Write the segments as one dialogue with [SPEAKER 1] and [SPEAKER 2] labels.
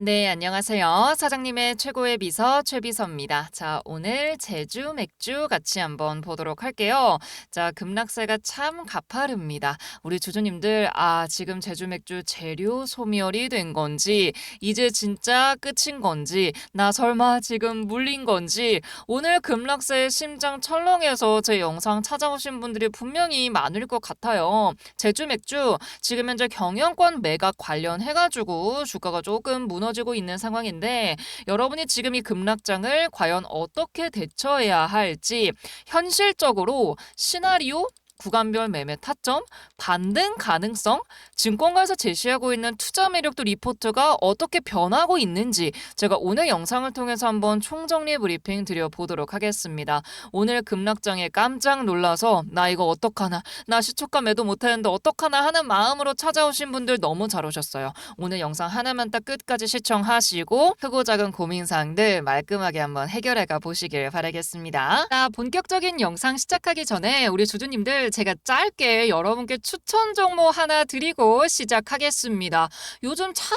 [SPEAKER 1] 네, 안녕하세요. 사장님의 최고의 비서 최비서입니다. 자, 오늘 제주 맥주 같이 한번 보도록 할게요. 자, 급락세가 참 가파릅니다. 우리 주주님들, 아, 지금 제주 맥주 재료 소멸이 된 건지, 이제 진짜 끝인 건지, 나 설마 지금 물린 건지, 오늘 급락세에 심장 철렁해서 제 영상 찾아오신 분들이 분명히 많을 것 같아요. 제주 맥주, 지금 현재 경영권 매각 관련해가지고 주가가 조금 무너 지고 있는 상황인데 여러분이 지금 이 급락장을 과연 어떻게 대처해야 할지 현실적으로 시나리오 구간별 매매 타점, 반등 가능성, 증권가에서 제시하고 있는 투자 매력도 리포트가 어떻게 변하고 있는지 제가 오늘 영상을 통해서 한번 총정리 브리핑 드려보도록 하겠습니다. 오늘 급락장에 깜짝 놀라서 나 이거 어떡하나, 나 시초가 매도 못하는데 어떡하나 하는 마음으로 찾아오신 분들 너무 잘 오셨어요. 오늘 영상 하나만 딱 끝까지 시청하시고 크고 작은 고민사항들 말끔하게 한번 해결해가 보시길 바라겠습니다. 자, 본격적인 영상 시작하기 전에 우리 주주님들 제가 짧게 여러분께 추천 종목 하나 드리고 시작하겠습니다. 요즘 참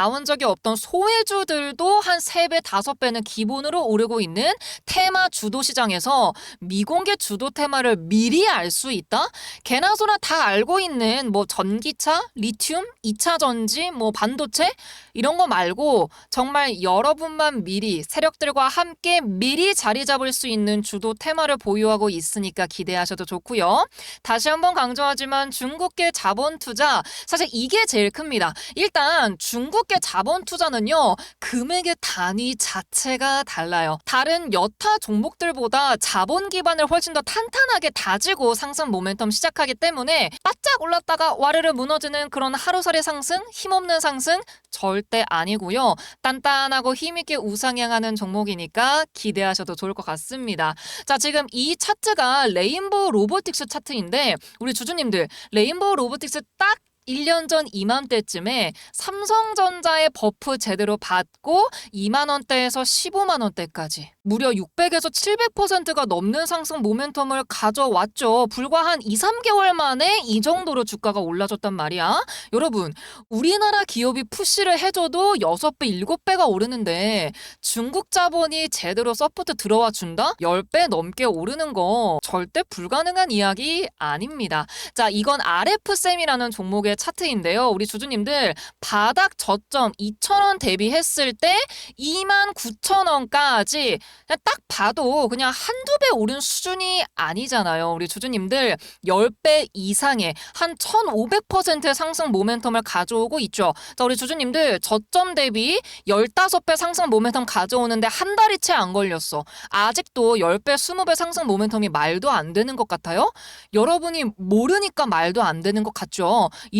[SPEAKER 1] 나온 적이 없던 소외주들도 한 3배, 5배는 기본으로 오르고 있는 테마 주도 시장에서 미공개 주도 테마를 미리 알 수 있다? 개나 소나 다 알고 있는 뭐 전기차, 리튬, 2차 전지, 뭐 반도체 이런 거 말고 정말 여러분만 미리 세력들과 함께 미리 자리 잡을 수 있는 주도 테마를 보유하고 있으니까 기대하셔도 좋고요. 다시 한번 강조하지만 중국계 자본 투자 사실 이게 제일 큽니다. 일단 중국 계 자본 투자는요. 금액의 단위 자체가 달라요. 다른 여타 종목들보다 자본 기반을 훨씬 더 탄탄하게 다지고 상승 모멘텀 시작하기 때문에 바짝 올랐다가 와르르 무너지는 그런 하루살이 상승, 힘없는 상승 절대 아니고요. 단단하고 힘있게 우상향하는 종목이니까 기대하셔도 좋을 것 같습니다. 자, 지금 이 차트가 레인보우 로보틱스 차트인데 우리 주주님들 레인보우 로보틱스 딱 1년 전 이맘때쯤에 삼성전자의 버프 제대로 받고 2만 원대에서 15만 원대까지 무려 600에서 700%가 넘는 상승 모멘텀을 가져왔죠. 불과 한 2, 3개월 만에 이 정도로 주가가 올라졌단 말이야. 여러분, 우리나라 기업이 푸시를 해줘도 6배, 7배가 오르는데 중국 자본이 제대로 서포트 들어와 준다? 10배 넘게 오르는 거 절대 불가능한 이야기 아닙니다. 자, 이건 RF쌤이라는 종목의 차트인데요. 우리 주주님들 바닥 저점 2,000원 대비했을 때 29,000원까지 그냥 딱 봐도 그냥 한두 배 오른 수준이 아니잖아요. 우리 주주님들 10배 이상의 한 1,500% 상승 모멘텀을 가져오고 있죠. 자, 우리 주주님들 저점 대비 15배 상승 모멘텀 가져오는데 한 달이 채 안 걸렸어. 아직도 10배, 20배 상승 모멘텀이 말도 안 되는 것 같아요? 여러분이 모르니까 말도 안 되는 것 같죠? 이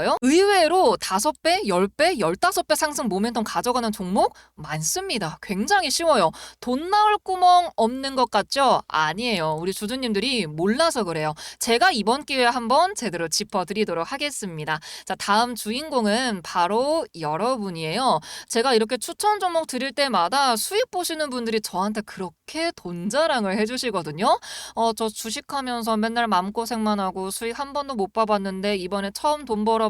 [SPEAKER 1] 까요. 의외로 5배, 10배, 15배 상승 모멘텀 가져가는 종목 많습니다. 굉장히 쉬워요. 돈 나올 구멍 없는 것 같죠? 아니에요. 우리 주주님들이 몰라서 그래요. 제가 이번 기회에 한번 제대로 짚어드리도록 하겠습니다. 자, 다음 주인공은 바로 여러분이에요. 제가 이렇게 추천 종목 드릴 때마다 수익 보시는 분들이 저한테 그렇게 돈 자랑을 해주시거든요. 어, 저 주식하면서 맨날 마음고생만 하고 수익 한 번도 못 봐봤는데 이번에 처음 돈 벌어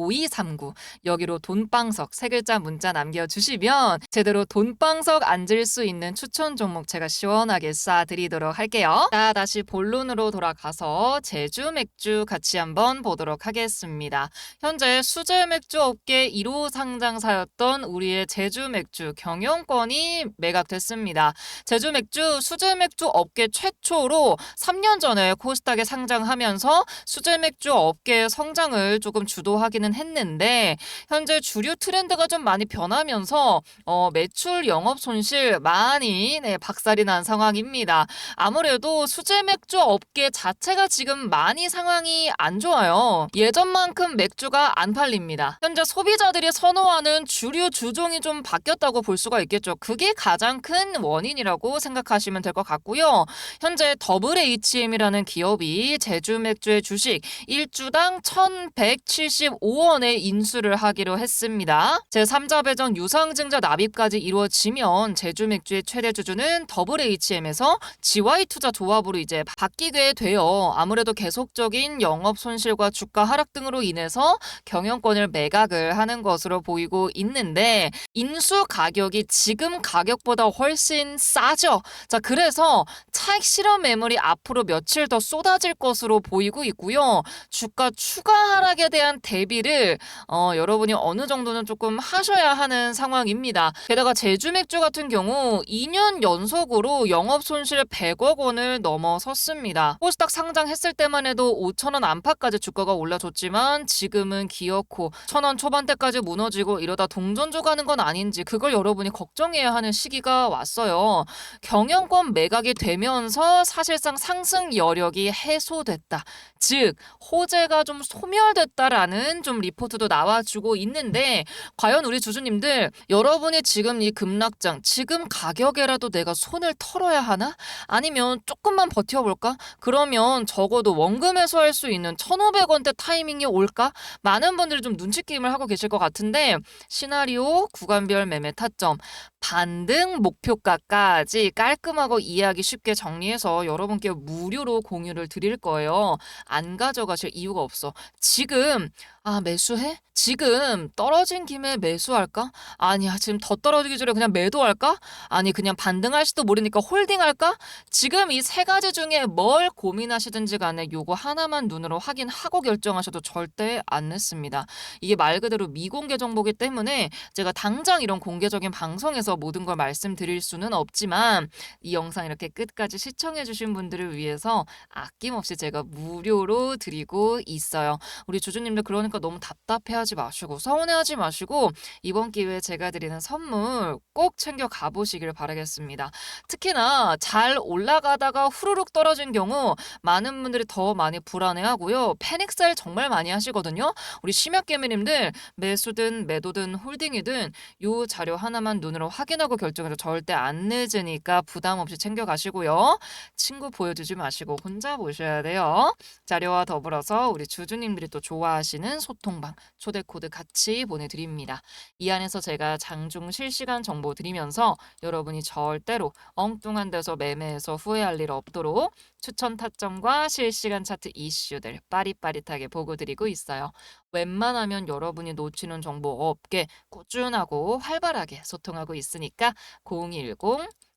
[SPEAKER 1] 5239 여기로 돈방석 세 글자 문자 남겨주시면 제대로 돈방석 앉을 수 있는 추천 종목 제가 시원하게 쏴드리도록 할게요. 자 다시 본론으로 돌아가서 제주 맥주 같이 한번 보도록 하겠습니다. 현재 수제 맥주 업계 1호 상장사였던 우리의 제주 맥주 경영권이 매각됐습니다. 제주 맥주 수제 맥주 업계 최초로 3년 전에 코스닥에 상장하면서 수제 맥주 업계의 성장을 조금 주도하기는 했는데 현재 주류 트렌드가 좀 많이 변하면서 어, 매출 영업 손실 많이 네, 박살이 난 상황입니다. 아무래도 수제 맥주 업계 자체가 지금 많이 상황이 안 좋아요. 예전만큼 맥주가 안 팔립니다. 현재 소비자들이 선호하는 주류 주종이 좀 바뀌었다고 볼 수가 있겠죠. 그게 가장 큰 원인이라고 생각하시면 될 것 같고요. 현재 더블 HM이라는 기업이 제주 맥주의 주식 1주당 1,175 원에 인수를 하기로 했습니다. 제3자 배정 유상증자 납입까지 이루어지면 제주 맥주의 최대 주주는 더블 HM에서 GY 투자 조합으로 이제 바뀌게 돼요. 아무래도 계속적인 영업 손실과 주가 하락 등으로 인해서 경영권을 매각을 하는 것으로 보이고 있는데 인수 가격이 지금 가격보다 훨씬 싸죠. 자, 그래서 차익 실현 매물이 앞으로 며칠 더 쏟아질 것으로 보이고 있고요. 주가 추가 하락에 대한 대비 준비를 어 여러분이 어느 정도는 쪼끔 하셔야 하는 상황입니다. 게다가 제주 맥주 같은 경우 2년 연속으로 영업 손실 100억 원을 넘어섰습니다. 코스닥 상장했을 때만 해도 5천 원 안팎까지 주가가 올라줬지만 지금은 기어코 1,000원 초반대까지 무너지고 이러다 동전주 가는 건 아닌지 그걸 여러분이 걱정해야 하는 시기가 왔어요. 경영권 매각이 되면서 사실상 상승 여력이 해소됐다. 즉 호재가 좀 소멸됐다라는 좀 리포트도 나와주고 있는데 과연 우리 주주님들 여러분이 지금 이 급락장 지금 가격에라도 내가 손을 털어야 하나? 아니면 조금만 버텨볼까? 그러면 적어도 원금 회수할 수 있는 1,500원대 타이밍이 올까? 많은 분들이 좀 눈치 게임을 하고 계실 것 같은데 시나리오 구간별 매매 타점 반등 목표가까지 깔끔하고 이해하기 쉽게 정리해서 여러분께 무료로 공유를 드릴 거예요. 안 가져가실 이유가 없어. 지금 아 매수해? 지금 떨어진 김에 매수할까? 아니야 지금 더 떨어지기 전에 그냥 매도할까? 아니 그냥 반등할지도 모르니까 홀딩할까? 지금 이 세 가지 중에 뭘 고민하시든지 간에 요거 하나만 눈으로 확인하고 결정하셔도 절대 안 늦습니다. 이게 말 그대로 미공개 정보기 때문에 제가 당장 이런 공개적인 방송에서 모든 걸 말씀드릴 수는 없지만 이 영상 이렇게 끝까지 시청해 주신 분들을 위해서 아낌없이 제가 무료로 드리고 있어요. 우리 주주님들 그러니까 너무 답답해하지 마시고 서운해하지 마시고 이번 기회에 제가 드리는 선물 꼭 챙겨 가보시길 바라겠습니다. 특히나 잘 올라가다가 후루룩 떨어진 경우 많은 분들이 더 많이 불안해하고요. 패닉셀 정말 많이 하시거든요. 우리 심야 개미님들 매수든 매도든 홀딩이든 요 자료 하나만 눈으로 확 인하고 결정해도 절대 안 늦으니까 부담 없이 챙겨 가시고요. 친구 보여주지 마시고 혼자 보셔야 돼요. 자료와 더불어서 우리 주주님들이 또 좋아하시는 소통방 초대 코드 같이 보내드립니다. 이 안에서 제가 장중 실시간 정보 드리면서 여러분이 절대로 엉뚱한 데서 매매해서 후회할 일 없도록 추천 타점과 실시간 차트 이슈들 빠릿빠릿하게 보고 드리고 있어요. 웬만하면 여러분이 놓치는 정보 없게 꾸준하고 활발하게 소통하고 있 으니까 010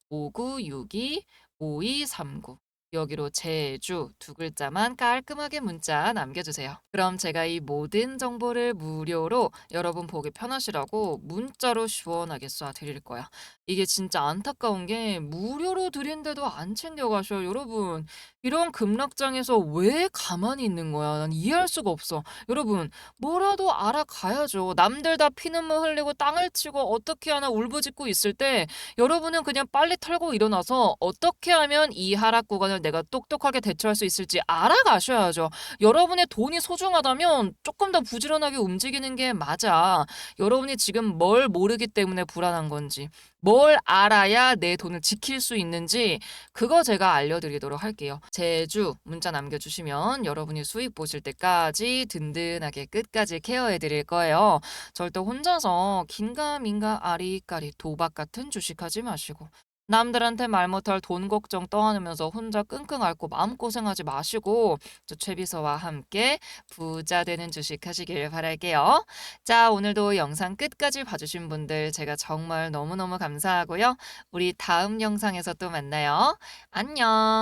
[SPEAKER 1] 5962 5239 여기로 제주 두 글자만 깔끔하게 문자 남겨주세요. 그럼 제가 이 모든 정보를 무료로 여러분 보기 편하시라고 문자로 시원하게 쏴드릴 거야. 이게 진짜 안타까운 게 무료로 드린데도 안 챙겨가셔 여러분. 이런 급락장에서 왜 가만히 있는 거야? 난 이해할 수가 없어. 여러분 뭐라도 알아가야죠. 남들 다 피눈물 흘리고 땅을 치고 어떻게 하나 울부짖고 있을 때 여러분은 그냥 빨리 털고 일어나서 어떻게 하면 이 하락 구간을 내가 똑똑하게 대처할 수 있을지 알아가셔야죠. 여러분의 돈이 소중하다면 조금 더 부지런하게 움직이는 게 맞아. 여러분이 지금 뭘 모르기 때문에 불안한 건지, 뭘 알아야 내 돈을 지킬 수 있는지 그거 제가 알려드리도록 할게요. 제주 문자 남겨주시면 여러분이 수익 보실 때까지 든든하게 끝까지 케어해 드릴 거예요. 절대 혼자서 긴가민가 아리까리 도박 같은 주식하지 마시고 남들한테 말 못할 돈 걱정 떠안으면서 혼자 끙끙 앓고 마음고생하지 마시고 저 최비서와 함께 부자 되는 주식 하시길 바랄게요. 자, 오늘도 영상 끝까지 봐주신 분들 제가 정말 너무너무 감사하고요. 우리 다음 영상에서 또 만나요. 안녕.